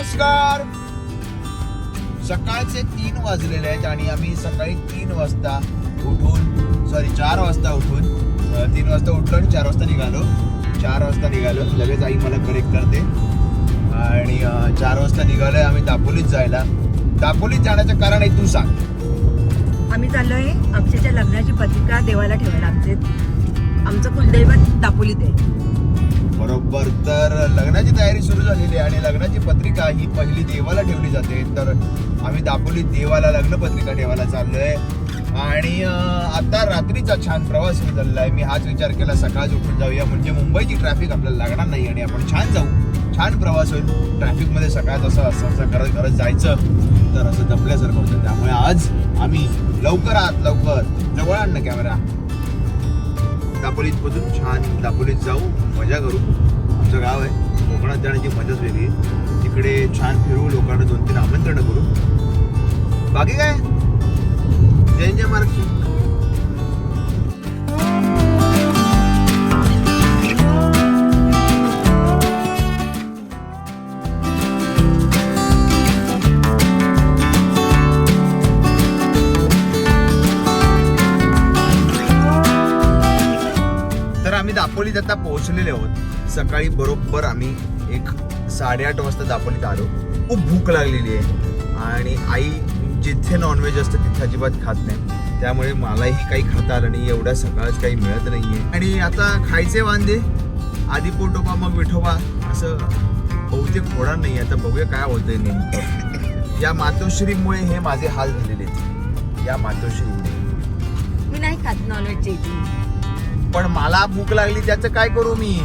नमस्कार. सकाळचे तीन वाजलेले आहेत आणि आम्ही सकाळी तीन वाजता उठून सॉरी चार वाजता उठून तीन वाजता उठलो आणि चार वाजता निघालो. चार वाजता निघालो. लगेच आई मला करेक्ट करते. आणि चार वाजता निघालोय आम्ही दापोलीत जायला. दापोलीत जाण्याचं कारण आहे तू सांग. आम्ही चाललोय अक्षयच्या लग्नाची पत्रिका देवाला ठेवायला आमचे आमचं कुलदैवत दापोलीत आहे. बरोबर. तर लग्नाची तयारी सुरू झालेली आहे आणि लग्नाची पत्रिका ही पहिली देवाला ठेवली जाते. तर आम्ही दापोली देवाला लग्न पत्रिका ठेवायला चाललोय. आणि आता रात्रीचा छान प्रवास सुरू झालेला आहे. मी हाच विचार केला सकाळच उठून जाऊया. म्हणजे मुंबईची ट्रॅफिक आपल्याला लागणार नाही आणि आपण छान जाऊ. छान प्रवास होईल. ट्रॅफिकमध्ये सकाळ असं असं असं करत करत जायचं. तर असं जपल्यासारखं होतं. त्यामुळे आज आम्ही लवकर आत लवकर जवळ आण ना कॅमेरा दापोलीत छान दापोलीत जाऊ मजा करू. आमचं गाव आहे कोकणात जाण्याची मजाच वेगळी. तिकडे छान फिरू लोकांना दोन तीन आमंत्रण करू. बाकी काय? जय जय महाराष्ट्र दापोलीत आता पोहोचलेले आहोत सकाळी बरोबर आम्ही एक साडेआठ वाजता दापोलीत आलो. खूप भूक लागलेली आहे. आणि आई जिथे नॉनव्हेज असतं तिथे अजिबात खात नाही. त्यामुळे मलाही काही खाता आलं नाही एवढ्या सकाळच काही मिळत नाहीये. आणि आता खायचे वांदे आधी पोटोबा मग विठोबा असं बहुतेक होणार नाही. आता बघूया काय होतंय नेमकं. या मातोश्रीमुळे हे माझे हाल झालेले आहेत. या मातोश्रीमुळे. मी नाही खात नॉनव्हेजची पण मला भूक लागली त्याचं काय करू मी?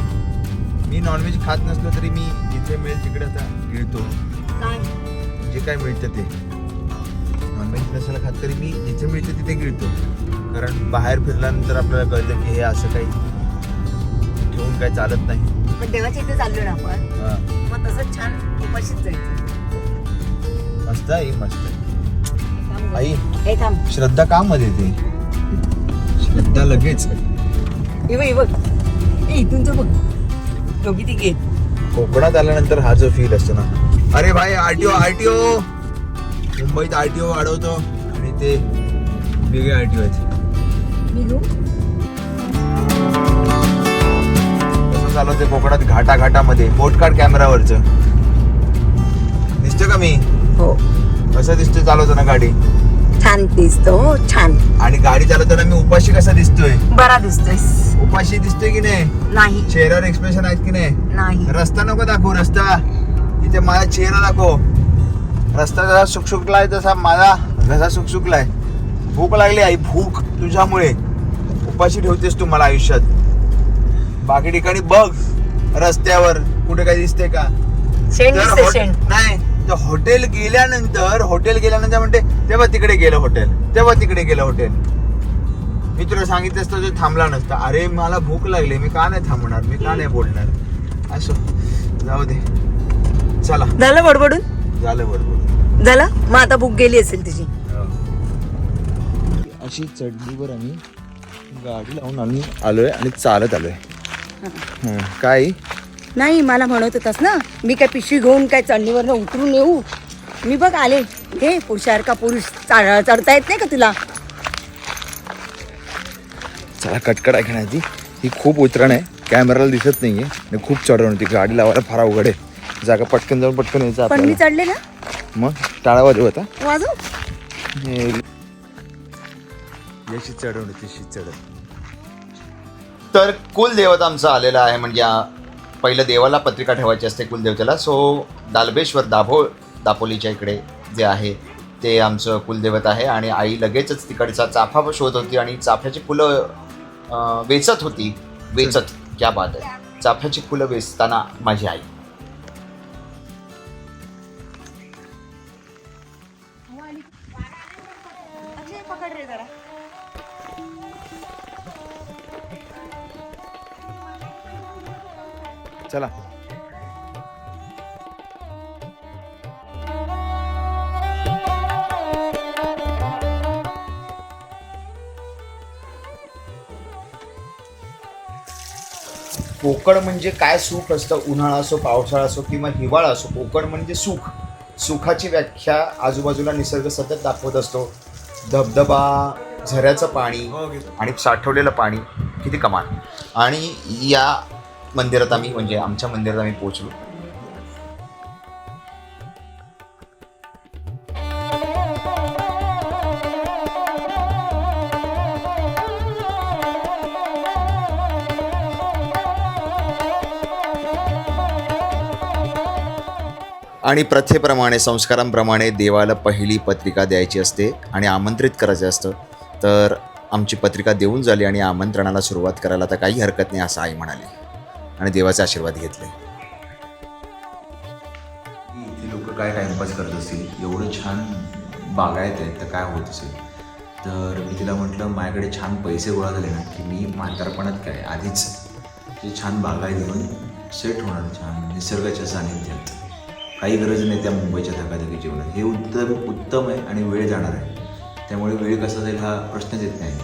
मी नॉनव्हेज खात नसलो तरी मी जिथे मिळेल तिकडे आता गिळतो. काय? जे काय मिळतं ते. नॉनव्हेज नसायला खात तरी मी जिथे मिळतं तिथे गिळतो. कारण बाहेर फिरल्यानंतर आपल्याला कळतं की हे असं काही ठेवून काय चालत नाही. पण देवाच्या इथे चाललो ना आपण हा. मग तसंच छान उपाशीच जायचं. मस्त आहे मस्त आई श्रद्धा का मध्ये ते श्रद्धा लगेच. हे बघ हे बघ. ए, इथून तर बघ. दोघी कोकणात आल्यानंतर हा जो फील असतो ना. अरे भाई आरटीओ आरटीओ. मुंबईत आरटीओ वाढवतो आणि ते वेगळे आरटीओ आहेत चालवते कोकणात घाटा घाटामध्ये बोटकाड कॅमेरावरच. दिसतं का मी? हो. कसं दिसतोय चालवताना गाडी? छान दिसतो हो, छान. आणि गाडी चालवताना मी उपाशी कसा दिसतोय? बरा दिसतोय. उपाशी दिसतोय की नाही? नाही. चेहऱ्यावर एक्सप्रेशन आहेत की नाही? नाही. रस्ता नको दाखवू रस्ता. इथे माझा चेहरा दाखव. रस्ता जसा सुकसुकलाय तसा माझा घसा सुकसुकलाय. भूक लागली आई भूक तुझ्यामुळे. उपाशी ठेवतेस तू मला आयुष्यात. बाकी ठिकाणी बघ रस्त्यावर कुठे काही दिसते का? तर दिसते हॉट- शेंड नाही. तर हॉटेल गेल्यानंतर हॉटेल गेल्यानंतर म्हणते तेव्हा तिकडे गेलं हॉटेल तेव्हा तिकडे गेलं हॉटेल मी तुला सांगितलं असतं तर थांबला नसता. अरे मला भूक लागली मी का नाही थांबणार? मी का नाही बोलणार? असो. जाऊ दे. चला. झालं बडबडून? झालं बरोबर झालं? मग आता बुक गेली असेल तिची. अशी चढणीवर आम्ही गाडी लावून आम्ही आलोय आणि चालत आलोय. हं, काय? नाही मला म्हणत होतास ना मी काय पिशवी घेऊन काय चढणीवर उतरून येऊ? मी बघ आले. हे पुरुषासारखा पुरुष चा- चढता येत नाही का तुला? चला कटकट ऐकण्याची ही खूप उतरण आहे. कॅमेराला दिसत नाहीये. आणि खूप चढवण होती गाडी लावायला फार अवघड आहे. जागा पटकन जाऊन पटकन यायचं पण मी आपल्याला. चढले ना? मग? टाळा वाजव. होता वाजू याची चढवण होती शी चढत. तर कुलदेवत आमचा आलेला आहे म्हणजे आ- पहिलं देवाला पत्रिका ठेवायची असते कुलदेवतेला. सो दालबेश्वर दाभोळ दापोलीच्या इकडे जे आहे ते आमचं कुलदैवत आहे आणि आई लगेचच तिकडचा चाफा शोध होती आणि चाफ्याची फुलं वेचत होती. वेचत क्या बात आहे. चाफ्याची फुलं वेचताना माझी आई. चला. कोकण म्हणजे काय सुख असतं? उन्हाळा असो पावसाळा असो किंवा हिवाळा असो कोकण म्हणजे सुख. सुखाची व्याख्या आजूबाजूला निसर्ग सतत दाखवत असतो. धबधबा झऱ्याचं पाणी आणि साठवलेलं पाणी किती कमाल. आणि या मंदिरात आम्ही म्हणजे आमच्या मंदिरात आम्ही पोहोचलो. आणि प्रथेप्रमाणे संस्कारांप्रमाणे देवाला पहिली पत्रिका द्यायची असते आणि आमंत्रित करायचं असतं. तर आमची पत्रिका देऊन झाली आणि आमंत्रणाला सुरुवात करायला तर काही हरकत नाही असं आई म्हणाली. आणि देवाचे आशीर्वाद घेतले. इथे लोक काय टाइमपास करत असतील? एवढं छान बागायत आहेत तर काय होत असेल? तर मी तिला म्हटलं माझ्याकडे छान पैसे गोळा झाले ना की मी म्हातारपणात काय? आधीच जे छान बागायत घेऊन सेट होणार छान निसर्गाच्या सानिध्यात. काही गरज नाही त्या मुंबईच्या धकाधकी जीवनात. हे उत्तम उत्तम आहे आणि वेळ जाणार आहे. त्यामुळे वेळ कसा जाईल हा प्रश्नच येत नाही.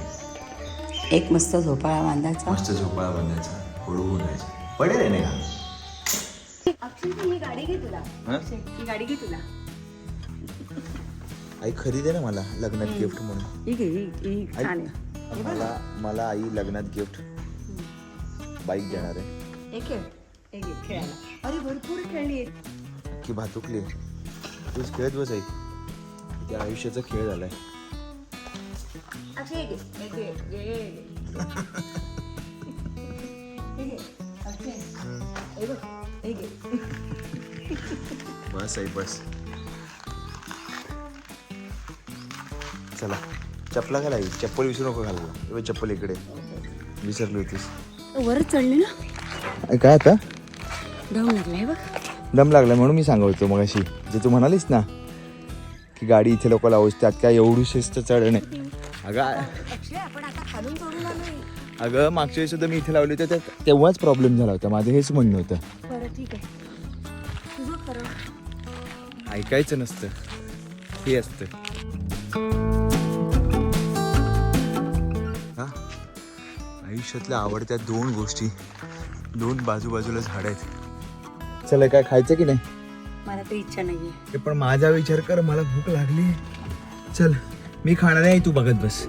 एक मस्त झोपाळा बांधायचा. मस्त झोपाळा बांधायचा. हळू होण्याचा पडेल आहे नाही का ही गाडी घे तुला. ही? गाडी घे तुला. आई खरेदी ना मला लग्नात गिफ्ट म्हणून. ही घे ही ही छान आहे. मला मला आई लग्नात गिफ्ट बाईक देणार आहे. एक खेळ एक घे खेळायला. अरे भरपूर खेळली की भातुकली तूच खेळत बस आई. त्या आयुष्याचा खेळ झालाय. अक्षय घे एक घे घे, घे. बस आई बस चला चपला घाला आई चप्पल विसरू नको घालू बघ, चप्पल इकडे विसरली होतीस वरच चढली ना काय आता दम लागलाय बघ दम लागला म्हणून मी सांगत होतो मग अशी जे तू म्हणालीस ना की गाडी इथे लोक लावूस त्यात काय एवढी शिस्त चढ नाही अगं अक्षय आपण आता खालून चढून आलोय अगं मागच्या वेळी सुद्धा मी इथे लावली होती तर तेव्हाच प्रॉब्लेम झाला होता माझं हेच म्हणणं होतं बरं ठीक आहे ऐकायचं नसतं. हे असतं. हा? आयुष्यातल्या आवडत्या दोन गोष्टी दोन बाजूबाजूला झाड आहेत. चला काय खायचं की नाही? मला तर इच्छा नाहीये. हे पण माझा विचार कर मला भूक लागली. चल मी खाणार नाही तू बघत बस.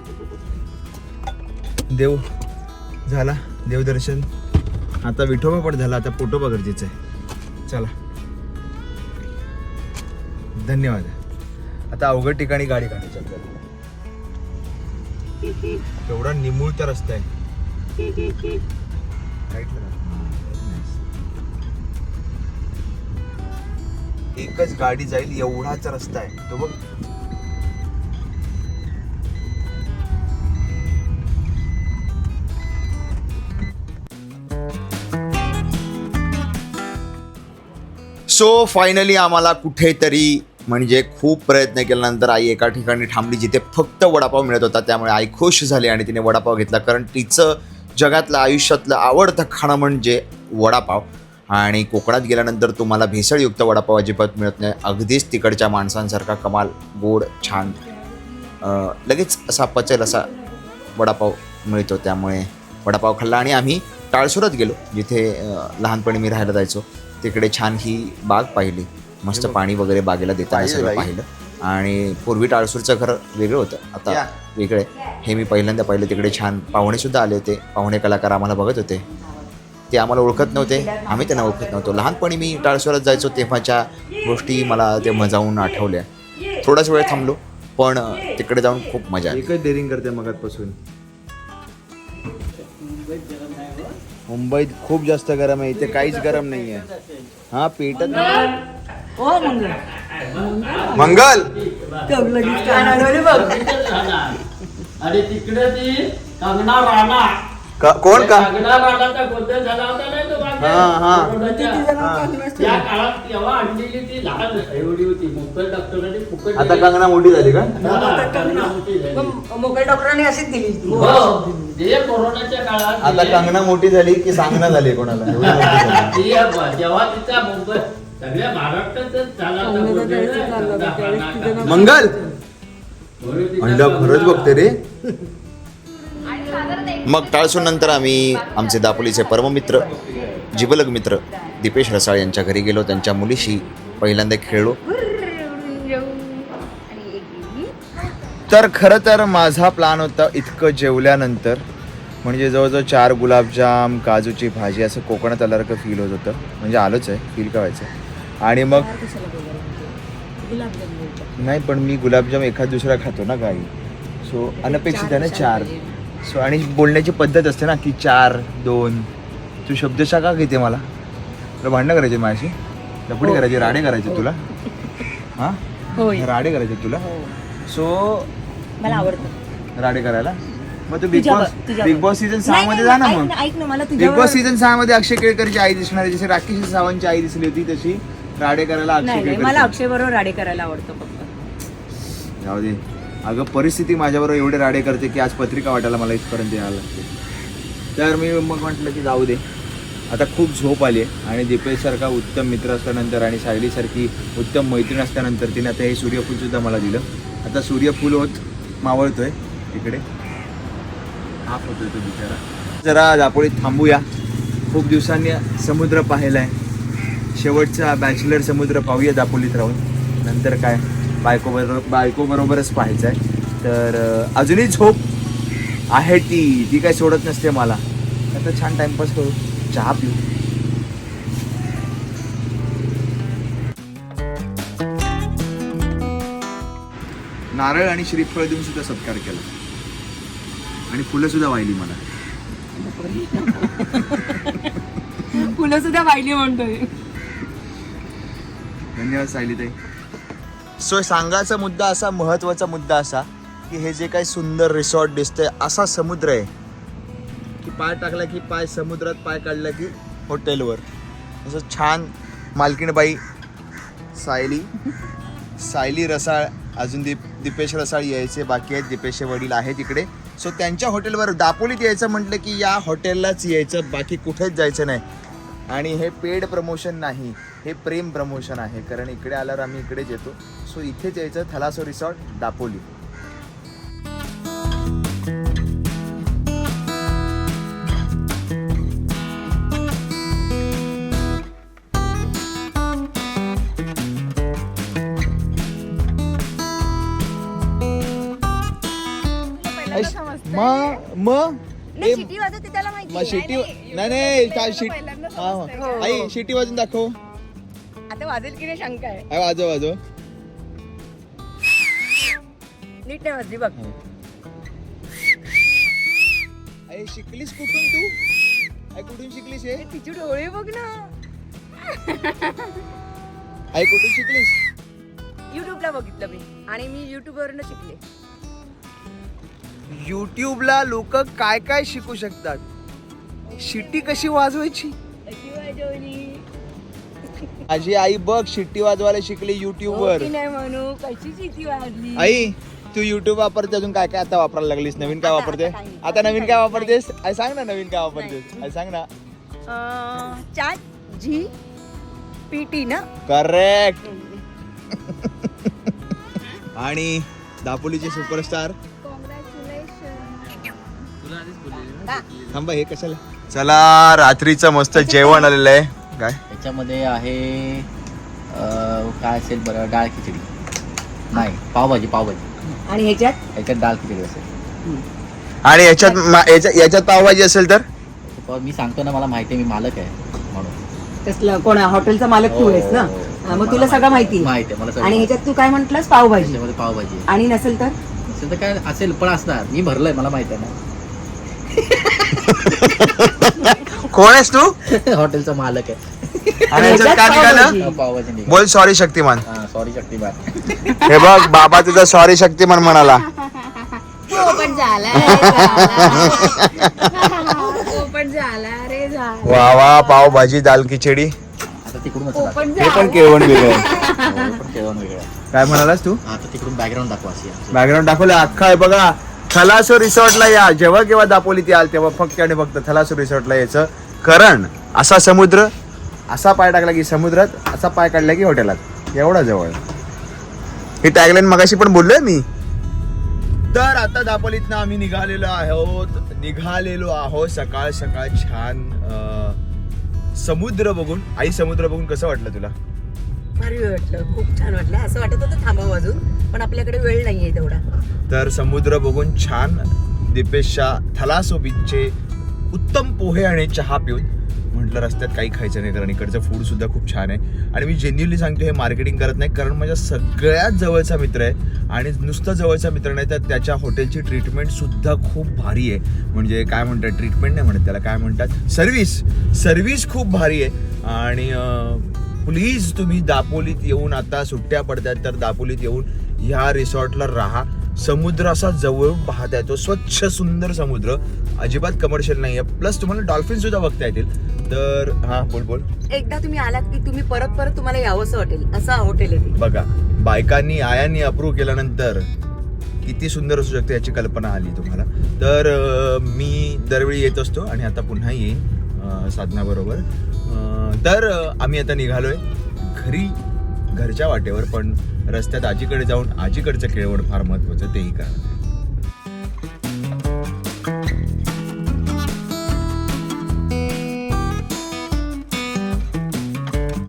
देव झाला देवदर्शन. आता विठोबा पण झाला आता पोटोबा गरजेचं आहे चला. धन्यवाद. आता अवघड ठिकाणी गाडी काढायची आपल्याला एवढा निमुळता रस्ता आहे. एकच गाडी जाईल एवढाच रस्ता आहे. तो बघ. सो फायनली आम्हाला कुठेतरी म्हणजे खूप प्रयत्न केल्यानंतर आई एका ठिकाणी थांबली जिथे फक्त वडापाव मिळत होता. त्यामुळे आई खुश झाली आणि तिने वडापाव घेतला. कारण तिचं जगातलं आयुष्यातलं आवडतं खाणं म्हणजे वडापाव. आणि कोकणात गेल्यानंतर तुम्हाला भेसळयुक्त वडापाव अजिबात मिळत नाही. अगदीच तिकडच्या माणसांसारखा कमाल गोड छान लगेच असा पचेल असा वडापाव मिळतो. त्यामुळे वडापाव खाल्ला आणि आम्ही टाळसुरात गेलो. जिथे लहानपणी मी राहायला जायचो. तिकडे छान ही बाग पाहिली. मस्त पाणी वगैरे बागेला देताना सगळं पाहिलं. आणि पूर्वी टाळसूरचं घर वेगळं होतं. आता वेगळं आहे. हे मी पहिल्यांदा पाहिलं. तिकडे छान पाहुणेसुद्धा आले होते. पाहुणे कलाकार आम्हाला बघत होते. ते आम्हाला ओळखत नव्हते. आम्ही त्यांना ओळखत नव्हतो. लहानपणी मी टाळसुरात जायचो तेव्हाच्या गोष्टी मला ते मजावून आठवल्या. थोडाच वेळ थांबलो पण तिकडे जाऊन खूप मजा एकच डेअरिंग करते मगातपासून. मुंबईत खूप जास्त गरम आहे. इथे काहीच गरम नाही आहे हा पेटत हो मंगल. मंगल? लगेच बघ आणि तिकडे ती कंगना राणा. कोण का? कंगना राणाचा गोंधळ झाला होता नाही तो. मागे? हा, हा. कोरोनाच्या. त्या काळात तेव्हा आणलेली ती लहान एवढी होती मुंबई डॉक्टरांनी फुकट आता. कंगना मोठी झाली का कंगना मोठी झाली. मोबाईल डॉक्टरांनी अशीच दिली हो, कोरोनाच्या काळात आता कंगना मोठी झाली की सांगणं झाली कोणाला जेव्हा तिचा मुंबई सगळ्या महाराष्ट्रातच. मंगल अंडा खरंच बघते रे मग टाळसून नंतर आम्ही आमचे दापोलीचे परममित्र जिबलग मित्र दीपेश रसाळ यांच्या घरी गेलो. त्यांच्या मुलीशी पहिल्यांदा खेळलो. तर खरं तर माझा प्लान होता इतकं जेवल्यानंतर. म्हणजे जवळजवळ चार गुलाबजाम काजूची भाजी असं कोकणात आल्यासारखं फील होत होतं. म्हणजे आलोच आहे फील करायचं व्हायचं. आणि मग नाही पण मी गुलाबजाम एखाद दुसरा खातो ना काही. सो अनपेक्षित आहे ना चार. सो आणि बोलण्याची पद्धत असते ना की चार दोन तू शब्दशा का घेते मला. तुला भांडणं करायचे माझ्याशी? लपडी करायची राडे करायचे तुला? हां? राडे करायचे तुला? सो मला आवडतं. राडे करायला? मग तू Big Boss. Big Boss season सहा मध्ये जा ना मग. बिग बॉस सीझन सहा मध्ये अक्षय केळकरची आई दिसणार आहे. जशी राकेश सावंतची आई दिसली होती तशी राडे करायला अक्षय मला अक्षय बरोबर राडे करायला आवडतं फक्त. जाऊ दे. अगं परिस्थिती माझ्याबरोबर एवढे राडे करते की आज पत्रिका वाटायला मला इथपर्यंत यायला लागते. तर मी मग म्हटलं की जाऊ दे. आता खूप झोप आली आहे आणि दीपेशसारखा उत्तम मित्र असल्यानंतर आणि सायलीसारखी उत्तम मैत्रीण असल्यानंतर तिने आता हे सूर्यफूलसुद्धा मला दिलं. आता सूर्यफूल होत मावळतोय इकडे. हाफ होतोय तो बिचारा. जरा दापोळीत थांबूया. खूप दिवसांनी समुद्र पाहिला आहे. शेवटचा बॅचलर समुद्र पाहूया दापोलीत राहून. नंतर काय? बायको बरोबर पाहायचं आहे. तर अजूनही झोप आहे ती ती काय सोडत नसते मला. आता छान टाइमपास करू. चहा पिऊ. नारळ आणि श्रीफळ देऊन सुद्धा सत्कार केला. आणि फुलं सुद्धा वाहिली मला. फुलं सुद्धा वाहिली म्हणतोय. धन्यवाद सायलीताई सो सांगायचा मुद्दा असा महत्त्वाचा मुद्दा असा की हे जे काही सुंदर रिसॉर्ट दिसतंय असा समुद्र आहे. की पाय टाकला की पाय समुद्रात पाय काढला की हॉटेलवर. असं छान मालकीणबाई सायली सायली रसाळ अजून दीप दीपेश रसाळ यायचे बाकी आहेत. दीपेशचे वडील आहेत इकडे. सो त्यांच्या हॉटेलवर दापोलीत यायचं म्हटलं की या हॉटेललाच यायचं बाकी कुठेच जायचं नाही. आणि हे पेड प्रमोशन नाही हे प्रेम प्रमोशन आहे. कारण इकडे आल्यावर आम्ही इकडेच येतो. सो इथेच यायचं थलासो रिसॉर्ट दापोली. मग? नाही, शिटी वाजवते त्याला माहिती मग आहे. शिटी नाही नाही काय शिट हा हा. आई शिटी वाजून दाखव. आता वाजेल की नाही शंका आहे. आई वाजव वाजव. नीट नाही वाजली बघ. आई शिकलीस कुठून तू? आई कुठून शिकलीस हे? तिची डोळे बघ ना. आई कुठून शिकलीस? युट्यूबला बघितलं मी आणि मी युट्यूब वरून शिकले. युट्यूबला लोक काय काय शिकू शकतात? शिट्टी कशी वाजवायची? माझी आई बघ शिट्टी वाजवायला शिकली युट्यूब वर म्हणू कशी वाजली? आई तू युट्यूब वापरते अजून? काय काय आता वापरायला लागलीस? नवीन काय वापरते? आता नवीन काय वापरतेस? आई सांग ना नवीन काय वापरतेस. आई सांग ना. चाट जी पीटी ना? करेक्ट. आणि दापोलीचे सुपरस्टार? थांबा. हे कशाला? चला रात्रीचं मस्त जेवण आलेलं आहे. काय? त्याच्यामध्ये आहे अं, काय असेल बरं डाळ खिचडी. नाही पावभाजी पावभाजी. आणि ह्याच्यात? याच्यात डाळ खिचडी असेल. आणि याच्यात मा- याच्या- याच्यात पावभाजी असेल तर? पण मी सांगतो ना मला माहिती आहे मी मालक आहे म्हणून. कसलं कोण हॉटेलचा मालक तू आहेस ना? हो, हो. मग मला तुला सगळं माहिती आहे. माहिती आहे. मला सगळं आणि ह्याच्यात तू काय म्हंटलस? पावभाजी. त्याच्यामध्ये पावभाजी आहे. आणि नसेल तर? असेल तर काय असेल पण असणार. मी भरलंय मला माहिती आहे कोण आहेस तू हॉटेलचा मालक आहे आणि याच्यात काय पावभाजी. निघालं हा, पावभाजी निघाली. बोल सॉरी शक्तिमान हा सॉरी शक्तिमान हे बघ बाबा तुझा सॉरी शक्तिमान म्हणाला पण झाला पण झाला रे झाला वा वा पावभाजी दाल खिचडी आता तिकडूनच दाखव. पण हे पण केळवण वेगळं आहे. हो, पण वेगळं आहे. काय म्हणालास तू आता तिकडून बॅकग्राऊंड दाखवा अशी. बॅकग्राऊंड दाखवलं अख्खा आहे बघा थलासो रिसॉर्टला या. जेव्हा केव्हा दापोलीत याल तेव्हा फक्त आणि फक्त थलासो रिसॉर्टला यायचं. कारण असा समुद्र असा पाय टाकला की समुद्रात असा पाय काढला की हॉटेलात. एवढा जवळ. ही टॅगलाईन मगाशी पण बोललोय मी. तर आता दापोलीतनं आम्ही निघालेलो आहोत. निघालेलो आहोत सकाळ सकाळ छान अं, समुद्र बघून. आई समुद्र बघून कसं वाटलं तुला? भारी वाटलं. खूप छान वाटलं. असं वाटत होतं थांबावं अजून पण आपल्याकडे वेळ नाहीये तेवढा. तर समुद्र बघून छान दीपेशच्या थलासो बीचचे उत्तम पोहे आणि चहा पिऊन म्हटलं रस्त्यात काही खायचं नाही कारण इकडचं फूड सुद्धा खूप छान आहे. आणि मी जेन्युअली सांगतो हे मार्केटिंग करत नाही कारण माझ्या सगळ्यात जवळचा मित्र आहे आणि नुसतं जवळचा मित्र नाही तर त्याच्या हॉटेलची ट्रीटमेंट सुद्धा खूप भारी आहे. म्हणजे काय म्हणतात ट्रीटमेंट नाही म्हणत त्याला काय म्हणतात सर्व्हिस सर्व्हिस खूप भारी आहे. आणि प्लीज तुम्ही दापोलीत येऊन आता सुट्ट्या पडतात तर दापोलीत येऊन ह्या रिसॉर्टला राहा. समुद्र असा जवळून पाहता येतो स्वच्छ सुंदर समुद्र. अजिबात कमर्शियल नाही आहे प्लस तुम्हाला डॉल्फिन सुद्धा बघता येतील. तर हा बोल बोल. एकदा तुम्ही आलात की तुम्ही परत परत तुम्हाला यावंसं वाटेल. असं हॉटेल आहे ते. बघा बायकांनी आयांनी अप्रूव्ह केल्यानंतर किती सुंदर असू शकते याची कल्पना आली तुम्हाला. तर अं, मी दरवेळी येत असतो आणि आता पुन्हा येईन साधनाबरोबर. अं, तर आम्ही आता निघालोय घरी घरच्या वाटेवर पण रस्त्यात आजीकडे जाऊन आजीकडचं केळवड फार महत्वाचं तेही करा